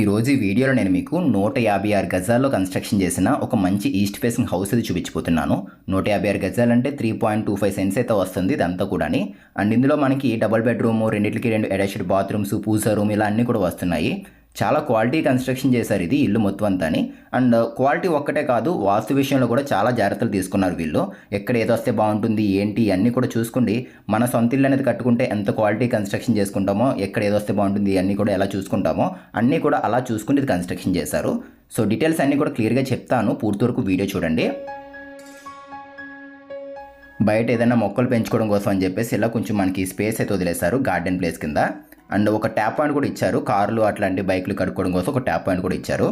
ఈరోజు ఈ వీడియోలో నేను మీకు నూట యాభై ఆరు గజాల్లో కన్స్ట్రక్షన్ చేసిన ఒక మంచి ఈస్ట్ ఫేసింగ్ హౌస్ అది చూపించిపోతున్నాను నూట యాభై ఆరు గజాలు అంటే three point two five cents అయితే వస్తుంది ఇదంతా కూడాని. అండ్ ఇందులో మనకి డబుల్ బెడ్రూమ్ రెండింటికి రెండు అటాచ్డ్ బాత్రూమ్స్ పూజా రూమ్ ఇలా అన్నీ కూడా వస్తున్నాయి. చాలా క్వాలిటీ కన్స్ట్రక్షన్ చేశారు ఇది ఇల్లు మొత్తం అంతాని. అండ్ క్వాలిటీ uh, ఒక్కటే కాదు వాస్తు విషయంలో కూడా చాలా జాగ్రత్తలు తీసుకున్నారు వీళ్ళు. ఎక్కడ ఏదో వస్తే బాగుంటుంది ఏంటి అన్నీ కూడా చూసుకోండి మన సొంత ఇల్లు అనేది కట్టుకుంటే ఎంత క్వాలిటీ కన్స్ట్రక్షన్ చేసుకుంటామో ఎక్కడ ఏదో వస్తే బాగుంటుంది అన్నీ కూడా ఎలా చూసుకుంటామో అన్నీ కూడా అలా చూసుకుని ఇది కన్స్ట్రక్షన్ చేశారు. సో డీటెయిల్స్ అన్నీ కూడా క్లియర్గా చెప్తాను. పూర్తి వరకు వీడియో చూడండి. బయట ఏదైనా మొక్కలు పెంచుకోవడం కోసం అని చెప్పేసి ఇలా కొంచెం మనకి స్పేస్ అయితే వదిలేశారు గార్డెన్ ప్లేస్ కింద. అండ్ ఒక ట్యాప్ పాయింట్ కూడా ఇచ్చారు. కార్లు అట్లాంటి బైక్లు కడుక్కోవడం కోసం ఒక ట్యాప్ పాయింట్ కూడా ఇచ్చారు.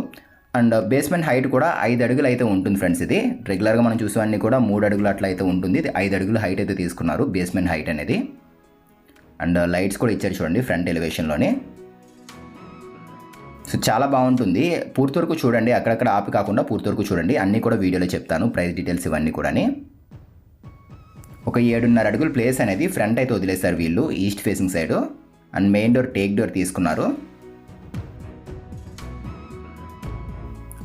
అండ్ బేస్మెంట్ హైట్ కూడా ఐదు అడుగులు అయితే ఉంటుంది ఫ్రెండ్స్ ఇది. రెగ్యులర్గా మనం చూసేవన్నీ కూడా మూడు అడుగులు అట్లా అయితే ఉంటుంది. ఇది ఐదు అడుగులు హైట్ అయితే తీసుకున్నారు బేస్మెంట్ హైట్ అనేది. అండ్ లైట్స్ కూడా ఇచ్చారు చూడండి ఫ్రంట్ ఎలివేషన్లోనే సో చాలా బాగుంటుంది. పూర్తి వరకు చూడండి అక్కడక్కడ ఆపి కాకుండా పూర్తి వరకు చూడండి. అన్నీ కూడా వీడియోలో చెప్తాను ప్రైస్ డీటెయిల్స్ ఇవన్నీ కూడా ఒక ఏడున్నర అడుగులు ప్లేస్ అనేది ఫ్రంట్ అయితే వదిలేశారు వీళ్ళు east facing side and main door teak door తీసుకున్నారు.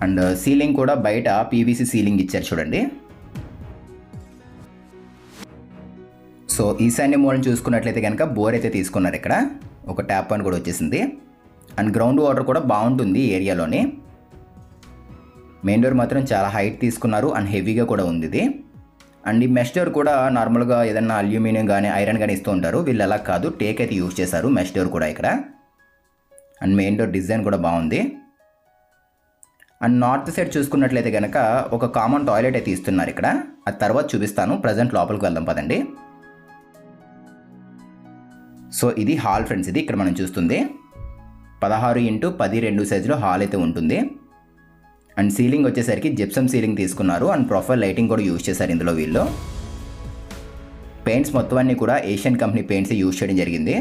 అండ్ సీలింగ్ కూడా బయట పీవీసీ సీలింగ్ ఇచ్చారు చూడండి. సో ఈశాన్య మూలం చూసుకున్నట్లయితే కనుక బోర్ అయితే తీసుకున్నారు ఇక్కడ. ఒక ట్యాప్ అని కూడా వచ్చేసింది. అండ్ గ్రౌండ్ వాటర్ కూడా బాగుంటుంది ఏరియాలోని. మెయిన్ డోర్ మాత్రం చాలా హైట్ తీసుకున్నారు అండ్ హెవీగా కూడా ఉంది ఇది. అండ్ ఈ మెస్టర్ డోర్ కూడా నార్మల్గా ఏదన్నా అల్యూమినియం కానీ ఐరన్ కానీ ఇస్తూ ఉంటారు. వీళ్ళు అలా కాదు. టేక్ అయితే యూజ్ చేశారు. మెస్టర్ డోర్ కూడా ఇక్కడ. అండ్ మెయిన్ డోర్ డిజైన్ కూడా బాగుంది. అండ్ నార్త్ సైడ్ చూసుకున్నట్లయితే కనుక ఒక కామన్ టాయిలెట్ అయితే ఇస్తున్నారు ఇక్కడ. అది తర్వాత చూపిస్తాను. ప్రజెంట్ లోపలికి వెళ్దాం పదండి. సో ఇది హాల్ ఫ్రెండ్స్ ఇది ఇక్కడ మనం చూస్తుంది. పదహారు ఇంటూ పది రెండు సైజులో హాల్ అయితే ఉంటుంది. అండ్ సీలింగ్ వచ్చేసరికి జిప్సమ్ సీలింగ్ తీసుకున్నారు. అండ్ ప్రొఫైల్ లైటింగ్ కూడా యూజ్ చేశారు ఇందులో వీళ్ళు. పెయింట్స్ మొత్తం అన్ని కూడా ఏషియన్ కంపెనీ పెయింట్స్ యూజ్ చేయడం జరిగింది.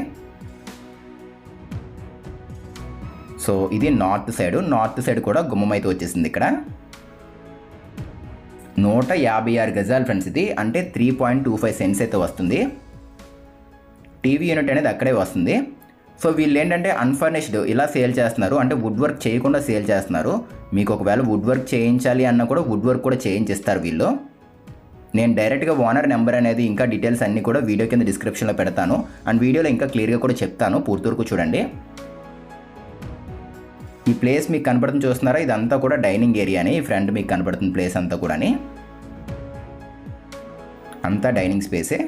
సో ఇది నార్త్ సైడ్. నార్త్ సైడ్ కూడా గుమ్మం అయితే వచ్చేసింది ఇక్కడ. నూట యాభై ఆరు గజాలు ఫ్రెండ్స్ ఇది. అంటే three point two five cents అయితే వస్తుంది. టీవీ యూనిట్ అనేది అక్కడే వస్తుంది. సో వీళ్ళు ఏంటంటే అన్ఫర్నిష్డ్ ఇలా సేల్ చేస్తున్నారు. అంటే వుడ్ వర్క్ చేయకుండా సేల్ చేస్తున్నారు. మీకు ఒకవేళ వుడ్ వర్క్ చేయించాలి అన్న కూడా వుడ్ వర్క్ కూడా చేయించిస్తారు వీళ్ళు. నేను డైరెక్ట్గా ఓనర్ నెంబర్ అనేది ఇంకా డీటెయిల్స్ అన్నీ కూడా వీడియో కింద డిస్క్రిప్షన్లో పెడతాను. అండ్ వీడియోలో ఇంకా క్లియర్గా కూడా చెప్తాను. పూర్తి వరకు చూడండి. ఈ ప్లేస్ మీకు కనపడుతుంది చూస్తున్నారా? ఇదంతా కూడా డైనింగ్ ఏరియాని ఈ ఫ్రంట్ మీకు కనపడుతుంది ప్లేస్ అంతా కూడాని. అంతా డైనింగ్ స్పేసే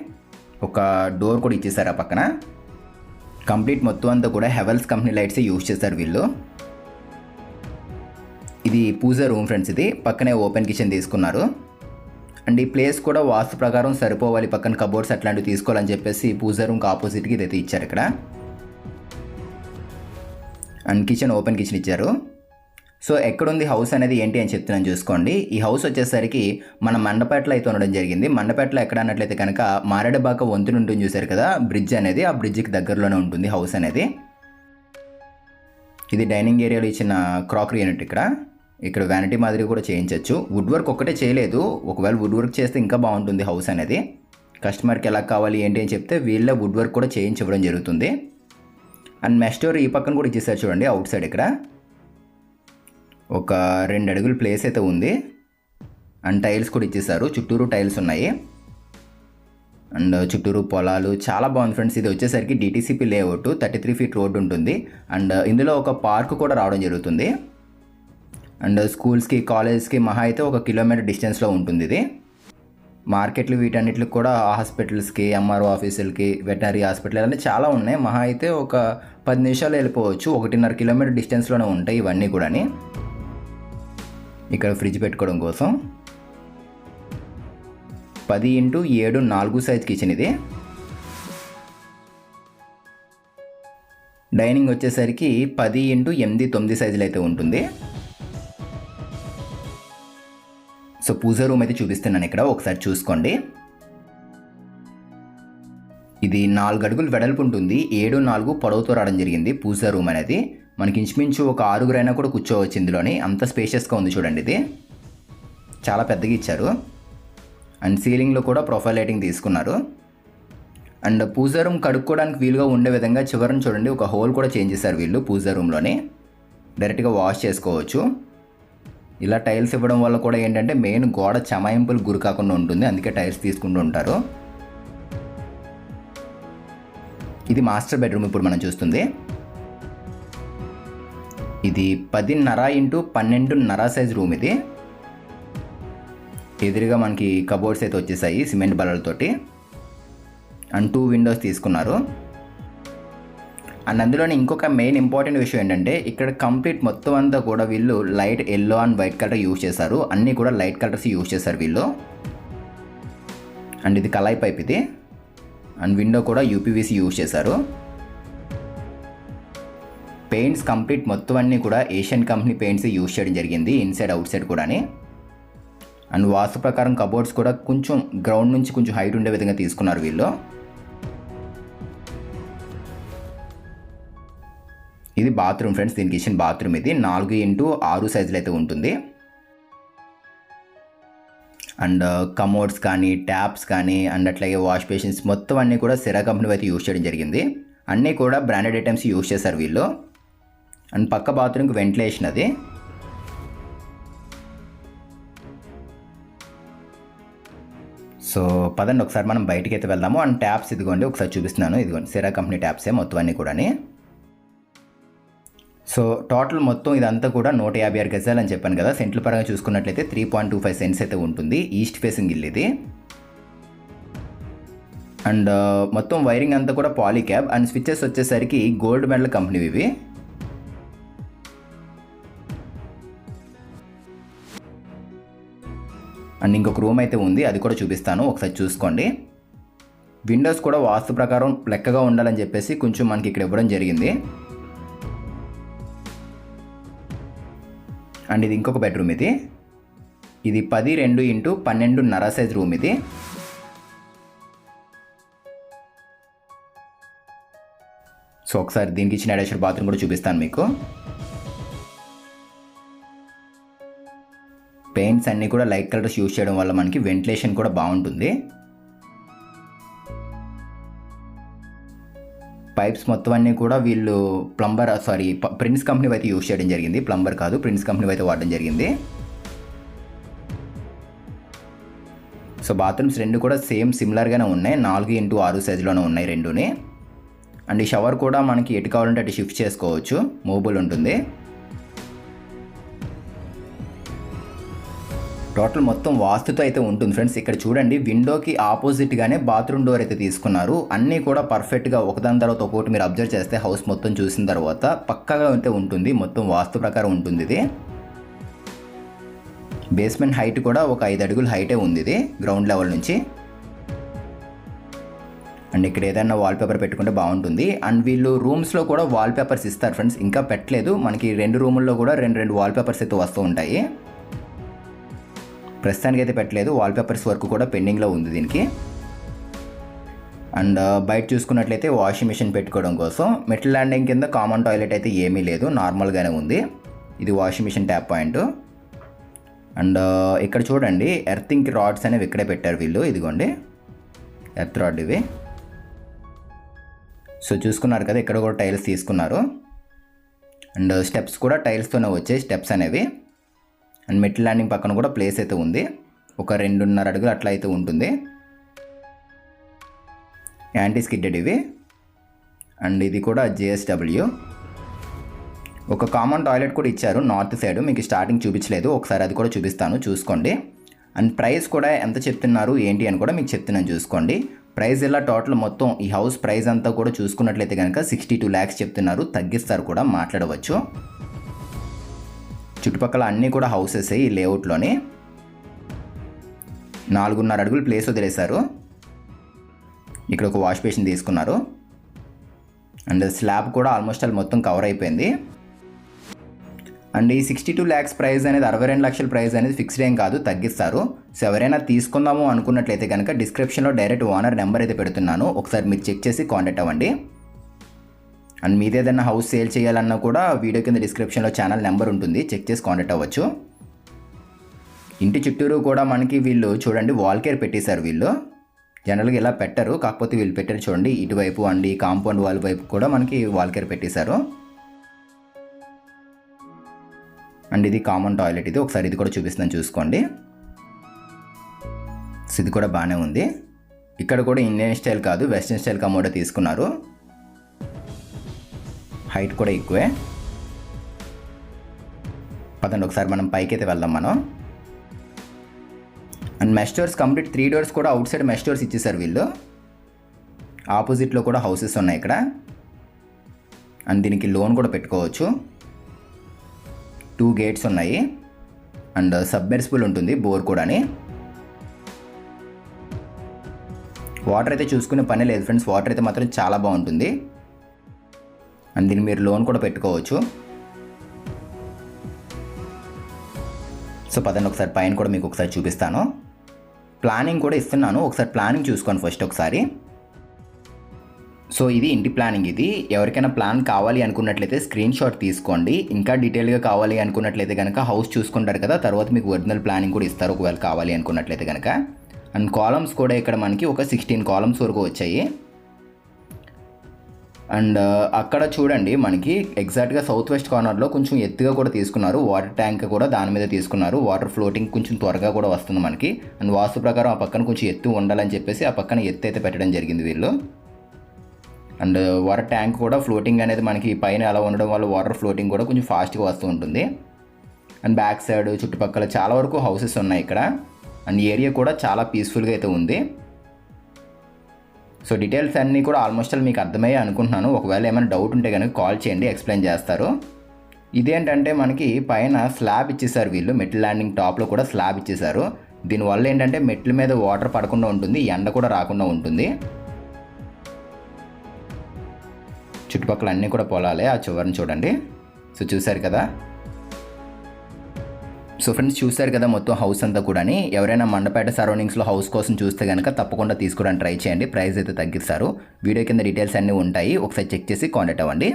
ఒక డోర్ కూడా ఇచ్చేసారు ఆ పక్కన. కంప్లీట్ మొత్తం అంతా కూడా హెవెల్స్ కంపెనీ లైట్స్ యూజ్ చేస్తారు వీళ్ళు. ఇది పూజ రూమ్ ఫ్రెండ్స్ ఇది. పక్కనే ఓపెన్ కిచెన్ తీసుకున్నారు. అండ్ ఈ ప్లేస్ కూడా వాస్తు ప్రకారం సరిపోవాలి. పక్కన కబోర్డ్స్ అట్లాంటివి తీసుకోవాలని చెప్పేసి పూజ రూమ్కి ఆపోజిట్కి ఇదైతే ఇచ్చారు ఇక్కడ. అండ్ కిచెన్ ఓపెన్ కిచెన్ ఇచ్చారు. సో ఎక్కడుంది హౌస్ అనేది ఏంటి అని చెప్తున్నాను చూసుకోండి. ఈ హౌస్ వచ్చేసరికి మన మండపేటలో అయితే ఉండడం జరిగింది. మండపేటలో ఎక్కడ అన్నట్లయితే కనుక మారేడుబాక వంతున ఉంటుంది చూశారు కదా? బ్రిడ్జ్ అనేది ఆ బ్రిడ్జ్కి దగ్గరలోనే ఉంటుంది హౌస్ అనేది. ఇది డైనింగ్ ఏరియాలో ఇచ్చిన క్రాకరీ యూనిట్ ఇక్కడ. ఇక్కడ వ్యానిటీ మాదిరి కూడా చేయించవచ్చు వుడ్ వర్క్ ఒక్కటే చేయలేదు. ఒకవేళ వుడ్ వర్క్ చేస్తే ఇంకా బాగుంటుంది హౌస్ అనేది. కస్టమర్కి ఎలా కావాలి ఏంటి అని చెప్తే వీళ్ళే వుడ్ వర్క్ కూడా చేయించడం జరుగుతుంది. అండ్ మెస్టోర్ ఈ పక్కన కూడా ఇచ్చేసారు చూడండి అవుట్ సైడ్ ఇక్కడ. ఒక రెండు అడుగుల ప్లేస్ అయితే ఉంది. అండ్ టైల్స్ కూడా ఇచ్చేసారు. చుట్టూరు టైల్స్ ఉన్నాయి. అండ్ చుట్టూరు పొలాలు చాలా బాగుంది ఫ్రెండ్స్ ఇది వచ్చేసరికి DTCP layout thirty three feet road ఉంటుంది. అండ్ ఇందులో ఒక పార్క్ కూడా రావడం జరుగుతుంది. అండ్ స్కూల్స్కి కాలేజ్కి మహా అయితే ఒక కిలోమీటర్ డిస్టెన్స్లో ఉంటుంది ఇది. మార్కెట్లు వీటన్నిటికి కూడా హాస్పిటల్స్కి ఎంఆర్ఓ ఆఫీసులకి వెటనరీ హాస్పిటల్ అన్నీ చాలా ఉన్నాయి. మహా అయితే ఒక పది నిమిషాలు వెళ్ళిపోవచ్చు. ఒకటిన్నర కిలోమీటర్ డిస్టెన్స్లోనే ఉంటాయి ఇవన్నీ కూడాని. ఇక్కడ ఫ్రిడ్జ్ పెట్టుకోవడం కోసం. పది ఇంటూ ఏడు నాలుగు సైజ్ కిచెన్ ఇది. డైనింగ్ వచ్చేసరికి పది ఇంటూ ఎనిమిది తొమ్మిది సైజులు అయితే ఉంటుంది. సో పూజ రూమ్ అయితే చూపిస్తున్నాను ఇక్కడ ఒకసారి చూసుకోండి. ఇది నాలుగు అడుగులు వెడల్పు ఉంటుంది. ఏడు నాలుగు పొడవుతో రావడం జరిగింది పూజ రూమ్ అనేది. మనకి ఇంచుమించు ఒక ఆరుగురైనా కూడా కూర్చోవచ్చు ఇందులోని. అంత స్పేషియస్గా ఉంది చూడండి ఇది. చాలా పెద్దగా ఇచ్చారు. అండ్ సీలింగ్లో కూడా ప్రొఫైల్ లైటింగ్ తీసుకున్నారు. అండ్ పూజా రూమ్ కడుక్కోవడానికి వీలుగా ఉండే విధంగా చివరన చూడండి. ఒక హోల్ కూడా చేంజ్ చేశారు వీళ్ళు పూజా రూమ్లోని డైరెక్ట్గా వాష్ చేసుకోవచ్చు. ఇలా టైల్స్ ఇవ్వడం వల్ల కూడా ఏంటంటే మెయిన్ గోడ చమాయింపులు గురి కాకుండా ఉంటుంది. అందుకే టైల్స్ తీసుకుంటూ ఉంటారు. ఇది మాస్టర్ బెడ్రూమ్ ఇప్పుడు మనం చూస్తుంది. ఇది పదిన్నర ఇంటూ పన్నెండున్నర సైజ్ రూమ్ ఇది. ఎదురుగా మనకి కబోర్డ్స్ అయితే వచ్చేసాయి సిమెంట్ బల్లలతోటి. అండ్ టూ విండోస్ తీసుకున్నారు. అండ్ అందులోనే ఇంకొక మెయిన్ ఇంపార్టెంట్ విషయం ఏంటంటే ఇక్కడ కంప్లీట్ మొత్తం అంతా కూడా వీళ్ళు light yellow and white colour use చేశారు. అన్నీ కూడా లైట్ కలర్స్ యూజ్ చేశారు వీళ్ళు. అండ్ ఇది కలాయి పైప్ ఇది. అండ్ విండో కూడా యూపీవీసీ యూజ్ చేశారు. పెయింట్స్ కంప్లీట్ మొత్తం అన్నీ కూడా ఏషియన్ కంపెనీ పెయింట్స్ యూజ్ చేయడం జరిగింది ఇన్సైడ్ అవుట్ సైడ్ కూడాని. అండ్ వాస్తు ప్రకారం కబోర్డ్స్ కూడా కొంచెం గ్రౌండ్ నుంచి కొంచెం హైట్ ఉండే విధంగా తీసుకున్నారు వీళ్ళు. ఇది బాత్రూమ్ ఫ్రెండ్స్ దీనికి ఇచ్చిన బాత్రూమ్ ఇది. నాలుగు ఇంటూ ఆరు సైజులు అయితే ఉంటుంది. అండ్ uh, కమోడ్స్ కానీ ట్యాప్స్ కానీ అండ్ అట్లాగే వాష్ బేసిన్స్ మొత్తం అన్నీ కూడా సిరా కంపెనీ అయితే యూజ్ చేయడం జరిగింది. అన్నీ కూడా బ్రాండెడ్ ఐటమ్స్ యూజ్ చేశారు వీళ్ళు. అండ్ పక్క బాత్రూమ్కి వెంటిలేషన్ అది. సో పదండి ఒకసారి మనం బయటికి అయితే వెళ్దాము. అండ్ ట్యాప్స్ ఇదిగోండి ఒకసారి చూపిస్తున్నాను. ఇదిగోండి సిరా కంపెనీ ట్యాప్సే మొత్తం అన్నీ కూడాని. సో టోటల్ మొత్తం ఇదంతా కూడా నూట యాభై ఆరు గజాలు అని చెప్పాను కదా. సెంట్ల పరంగా చూసుకున్నట్లయితే three point two five cents అయితే ఉంటుంది. ఈస్ట్ ఫేసింగ్ ఇల్లు ఇది. అండ్ మొత్తం వైరింగ్ అంతా కూడా పాలీ క్యాబ్. అండ్ స్విచ్చెస్ వచ్చేసరికి గోల్డ్ మెడల్ కంపెనీ ఇవి. అండ్ ఇంకొక రూమ్ అయితే ఉంది అది కూడా చూపిస్తాను ఒకసారి చూసుకోండి. విండోస్ కూడా వాస్తు ప్రకారం లెక్కగా ఉండాలని చెప్పేసి కొంచెం మనకి ఇక్కడ ఇవ్వడం జరిగింది. అండ్ ఇది ఇంకొక బెడ్రూమ్ ఇది. ఇది పది రెండు ఇంటూ పన్నెండున్నర సైజ్ రూమ్ ఇది. సో ఒకసారి దీనికి ఇచ్చిన అటాచ్డ్ బాత్రూమ్ కూడా చూపిస్తాను మీకు. పెయింట్స్ అన్నీ కూడా లైట్ కలర్స్ యూజ్ చేయడం వల్ల మనకి వెంటిలేషన్ కూడా బాగుంటుంది. పైప్స్ మొత్తం అన్నీ కూడా వీళ్ళు ప్లంబర్ సారీ ప్రిన్స్ కంపెనీ అయితే యూస్ చేయడం జరిగింది. ప్లంబర్ కాదు ప్రిన్స్ కంపెనీ అయితే వాడడం జరిగింది. సో బాత్రూమ్స్ రెండు కూడా సేమ్ సిమిలర్గానే ఉన్నాయి. నాలుగు ఇంటూ ఆరు సైజులోనే ఉన్నాయి రెండుని. అండ్ ఈ షవర్ కూడా మనకి ఎటు కావాలంటే అటు షిఫ్ట్ చేసుకోవచ్చు. మూబుల్ ఉంటుంది. టోటల్ మొత్తం వాస్తుతో అయితే ఉంటుంది ఫ్రెండ్స్. ఇక్కడ చూడండి విండోకి ఆపోజిట్గానే బాత్రూమ్ డోర్ అయితే తీసుకున్నారు. అన్నీ కూడా పర్ఫెక్ట్గా ఒకదాని తర్వాత ఒకటి మీరు అబ్జర్వ్ చేస్తే హౌస్ మొత్తం చూసిన తర్వాత పక్కగా అయితే ఉంటుంది. మొత్తం వాస్తు ప్రకారం ఉంటుంది ఇది. బేస్మెంట్ హైట్ కూడా ఒక ఐదు అడుగుల హైటే ఉంది ఇది గ్రౌండ్ లెవెల్ నుంచి. అండ్ ఇక్కడ ఏదైనా వాల్పేపర్ పెట్టుకుంటే బాగుంటుంది. అండ్ వీళ్ళు రూమ్స్లో కూడా వాల్పేపర్స్ ఇస్తారు ఫ్రెండ్స్. ఇంకా పెట్టలేదు. మనకి రెండు రూముల్లో కూడా రెండు రెండు వాల్పేపర్స్ అయితే వస్తూ ఉంటాయి. ప్రస్తుతానికి అయితే పెట్టలేదు. వాల్పేపర్స్ వర్క్ కూడా పెండింగ్లో ఉంది దీనికి. అండ్ uh, బయట చూసుకున్నట్లయితే వాషింగ్ మిషన్ పెట్టుకోవడం కోసం. మెటల్ ల్యాండింగ్ కింద కామన్ టాయిలెట్ అయితే ఏమీ లేదు. నార్మల్గానే ఉంది. ఇది washing machine tap point and uh, ఇక్కడ చూడండి. ఎర్తింగ్ రాడ్స్ అనేవి ఇక్కడే పెట్టారు వీళ్ళు. ఇదిగోండి. ఎర్త్ రాడ్ ఇవి. సో చూసుకున్నారు కదా ఇక్కడ కూడా టైల్స్ తీసుకున్నారు. అండ్ uh, స్టెప్స్ కూడా టైల్స్తోనే వచ్చాయి. స్టెప్స్ అనేవి. అండ్ మెట్ల ల్యాండింగ్ పక్కన కూడా ప్లేస్ అయితే ఉంది. ఒక రెండున్నర అడుగులు అట్లా అయితే ఉంటుంది. యాంటీ స్కిడ్డెడ్ ఇవి. అండ్ ఇది కూడా జేఎస్డబ్ల్యూ. ఒక కామన్ టాయిలెట్ కూడా ఇచ్చారు నార్త్ సైడ్. మీకు స్టార్టింగ్ చూపించలేదు. ఒకసారి అది కూడా చూపిస్తాను. చూసుకోండి. అండ్ ప్రైస్ కూడా ఎంత చెప్తున్నారు ఏంటి అని కూడా మీకు చెప్తున్నాను. చూసుకోండి. ప్రైస్ ఇలా టోటల్ మొత్తం ఈ హౌస్ ప్రైస్ అంతా కూడా చూసుకున్నట్లయితే కనుక సిక్స్టీ టూ ల్యాక్స్ చెప్తున్నారు. తగ్గిస్తారు కూడా మాట్లాడవచ్చు. చుట్టుపక్కల అన్నీ కూడా హౌసెస్ ఈ లేఅవుట్లోని నాలుగున్నర అడుగులు ప్లేస్ వదిలేశారు. ఇక్కడ ఒక వాష్ బేసిన్ తీసుకున్నారు. అండ్ స్లాబ్ కూడా ఆల్మోస్ట్ ఆల్ మొత్తం కవర్ అయిపోయింది. అండ్ ఈ సిక్స్టీ టూ ల్యాక్స్ ప్రైస్ అనేది అరవై రెండు లక్షల ప్రైస్ అనేది ఫిక్స్డ్ ఏం కాదు తగ్గిస్తారు. సో ఎవరైనా తీసుకుందాము అనుకున్నట్లయితే కనుక డిస్క్రిప్షన్లో డైరెక్ట్ ఓనర్ నెంబర్ అయితే పెడుతున్నాను. ఒకసారి మీరు చెక్ చేసి కాంటాక్ట్ అవ్వండి. అండ్ మీద ఏదైనా హౌస్ సేల్ చేయాలన్నా కూడా వీడియో కింద డిస్క్రిప్షన్లో ఛానల్ నెంబర్ ఉంటుంది. చెక్ చేసి కాంటాక్ట్ అవ్వచ్చు. ఇంటి చుట్టూరు కూడా మనకి వీళ్ళు చూడండి వాల్ కేర్ పెట్టేశారు వీళ్ళు. జనరల్గా ఇలా పెట్టరు కాకపోతే వీళ్ళు పెట్టారు చూడండి. ఇటువైపు అండ్ ఈ కాంపౌండ్ వాల్ వైపు కూడా మనకి వాల్ కేర్ పెట్టేశారు. అండ్ ఇది కామన్ టాయిలెట్ ఇది ఒకసారి ఇది కూడా చూపిస్తాను చూసుకోండి. సో ఇది కూడా బాగానే ఉంది. ఇక్కడ కూడా ఇండియన్ స్టైల్ కాదు వెస్ట్రన్ స్టైల్ కమోడో తీసుకున్నారు. హైట్ కూడా ఎక్కువే. పదండి ఒకసారి మనం పైకి అయితే వెళ్దాం మనం. And mesh doors complete three doors కూడా అవుట్ సైడ్ మెష్ డోర్స్ ఇచ్చేసారు వీళ్ళు. ఆపోజిట్లో కూడా హౌసెస్ ఉన్నాయి ఇక్కడ. అండ్ దీనికి లోన్ కూడా పెట్టుకోవచ్చు. టూ గేట్స్ ఉన్నాయి. అండ్ సబ్మెర్సిబుల్ ఉంటుంది బోర్ కూడాని. వాటర్ అయితే చూసుకునే పని లేదు ఫ్రెండ్స్ వాటర్ అయితే మాత్రం చాలా బాగుంటుంది. అండ్ దీన్ని మీరు లోన్ కూడా పెట్టుకోవచ్చు. సో పదండి ఒకసారి పైన కూడా మీకు ఒకసారి చూపిస్తాను. ప్లానింగ్ కూడా ఇస్తున్నాను. ఒకసారి ప్లానింగ్ చూసుకోండి ఫస్ట్ ఒకసారి. సో ఇది ఇంటి ప్లానింగ్ ఇది. ఎవరికైనా ప్లాన్ కావాలి అనుకున్నట్లయితే స్క్రీన్ షాట్ తీసుకోండి. ఇంకా డీటెయిల్గా కావాలి అనుకున్నట్లయితే కనుక హౌస్ చూసుకుంటారు కదా తర్వాత మీకు ఒరిజినల్ ప్లానింగ్ కూడా ఇస్తారు ఒకవేళ కావాలి అనుకున్నట్లయితే కనుక అండ్ కాలమ్స్ కూడా ఇక్కడ మనకి ఒక సిక్స్టీన్ కాలమ్స్ వరకు వచ్చాయి. అండ్ అక్కడ చూడండి మనకి ఎగ్జాక్ట్గా సౌత్ వెస్ట్ కార్నర్లో కొంచెం ఎత్తుగా కూడా తీసుకున్నారు. వాటర్ ట్యాంక్ కూడా దాని మీద తీసుకున్నారు. వాటర్ ఫ్లోటింగ్ కొంచెం త్వరగా కూడా వస్తుంది మనకి. అండ్ వాస్తు ప్రకారం ఆ పక్కన కొంచెం ఎత్తు ఉండాలని చెప్పేసి ఆ పక్కన ఎత్తు అయితే పెట్టడం జరిగింది వీళ్ళు. అండ్ వాటర్ ట్యాంక్ కూడా ఫ్లోటింగ్ అనేది మనకి పైన అలా ఉండడం వల్ల వాటర్ ఫ్లోటింగ్ కూడా కొంచెం ఫాస్ట్గా వస్తూ ఉంటుంది. అండ్ బ్యాక్ సైడ్ చుట్టుపక్కల చాలా వరకు హౌసెస్ ఉన్నాయి ఇక్కడ. అండ్ ఏరియా కూడా చాలా పీస్ఫుల్గా అయితే ఉంది. సో డీటెయిల్స్ అన్నీ కూడా ఆల్మోస్ట్ మీకు అర్థమయ్యే అనుకుంటున్నాను. ఒకవేళ ఏమైనా డౌట్ ఉంటే కనుక కాల్ చేయండి ఎక్స్ప్లెయిన్ చేస్తారు. ఇదేంటంటే మనకి పైన స్లాబ్ ఇచ్చేసారు వీళ్ళు మెట్ల ల్యాండింగ్ టాప్లో కూడా స్లాబ్ ఇచ్చేసారు. దీనివల్ల ఏంటంటే మెట్ల మీద వాటర్ పడకుండా ఉంటుంది ఎండ కూడా రాకుండా ఉంటుంది. చుట్టుపక్కల అన్నీ కూడా పొలాలే ఆ చివరిని చూడండి. సో చూశారు కదా? సో ఫ్రెండ్స్ చూశారు కదా మొత్తం హౌస్ అంతా కూడాని. ఎవరైనా మండపేట సరౌండింగ్స్లో హౌస్ కోసం చూస్తే కనుక తప్పకుండా తీసుకోవడానికి ట్రై చేయండి. ప్రైస్ అయితే తగ్గిస్తారు. వీడియో కింద డీటెయిల్స్ అన్నీ ఉంటాయి. ఒకసారి చెక్ చేసి కాంటాక్ట్ అవ్వండి.